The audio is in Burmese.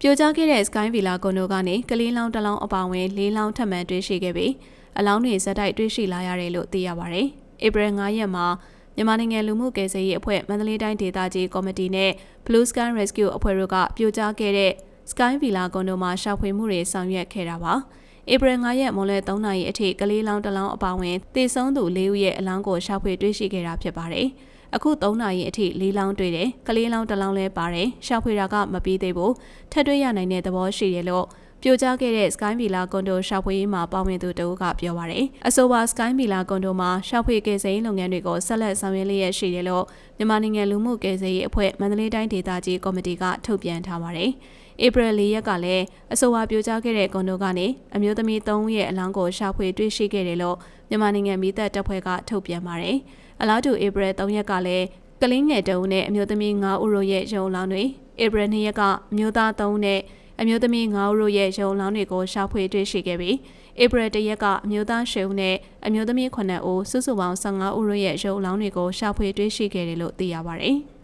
ပြိုကျခဲ့တဲ့ Sky Villa ကွန်ဒိုကနေကလေးလောင်းတစ်လောင်းအပါအဝင်၄လောင်းထပ်မံတွေ့ရှိခဲ့ပြီးအလောင်းတွေဇက်တိုက်တွေ့ရှိလာရတယ်လို့သိရပါဗျ။ဧပြီ9ရက်မှာမြန်မာနိုင်ငံလူမှုကယ်ဆယ်ရေးအဖွဲ့မန္တလေးတိုင်းဒေသကြီးကော်မတီနဲ့ Blue Sky Rescue အဖွဲ့တို့ကပြိုကျခဲ့တဲ့ Sky Villa ကွန်ဒိုမှာရှာဖွေမှုတွေဆောင်ရွက်ခဲ့တာပါ။ဧပြီ9ရက်မွန်လွဲ3နာရီအထိကလေးလောင်းတစ်လောင်းအပါအဝင်တည်ဆုံးသူ၄ဦးရဲ့အလောင်းကိုရှာဖွေတွေ့ရှိခဲ့တာဖြစ်ပါတယ်။ အခု3နာရီအထိ၄လောင်းတွေ့တယ်ကလေးလောင်းတစ်လောင်းလည်းပါတယ်ရှာဖွေတာကမပြီးသေးဘူးထပ်တွေ့ရနိုင်တဲ့သဘောရှိတယ်လို့ ပြိုကျခဲ့တဲ့ Sky Villa ကွန်ဒိုရှာဖွေရေးမှာပါဝင်သူတဦးကပြောပါရယ်အဆိုပါ Sky Villa ကွန်ဒိုမှာရှာဖွေကယ်ဆယ်ရေးလုပ်ငန်းတွေကိုဆက်လက်ဆောင်ရွက်လျက်ရှိတယ်လို့မြန်မာနိုင်ငံလူမှုကယ်ဆယ်ရေးအဖွဲ့မန္တလေးတိုင်းဒေသကြီးကော်မတီကထုတ်ပြန်ထားပါရယ်ဧပြီ၄ရက်ကလည်းအဆိုပါပြိုကျခဲ့တဲ့ကွန်ဒိုကနေအမျိုးသမီး၃ဦးရဲ့အလောင်းကိုရှာဖွေတွေ့ရှိခဲ့တယ်လို့မြန်မာနိုင်ငံမိသက်တပ်ဖွဲ့ကထုတ်ပြန်ပါတယ်။အလားတူဧပြီ3ရက်ကလည်းကလင်းငယ်တအုပ်နဲ့အမျိုးသမီး9ဦးတို့ရဲ့ရုံလောင်းတွေဧပြီ2ရက်ကအမျိုးသား3ဦးနဲ့ အမျိုးသမီး9ဦးတို့ရဲ့ရုံလောင်းတွေကိုရှာဖွေတွေ့ရှိခဲ့ပြီးဧပြီ1ရက်ကအမျိုးသား10ဦးနဲ့အမျိုးသမီး9ဦးစုစုပေါင်း15ဦးတို့ရဲ့ရုံလောင်းတွေကိုရှာဖွေတွေ့ရှိခဲ့တယ်လို့သိရပါတယ်။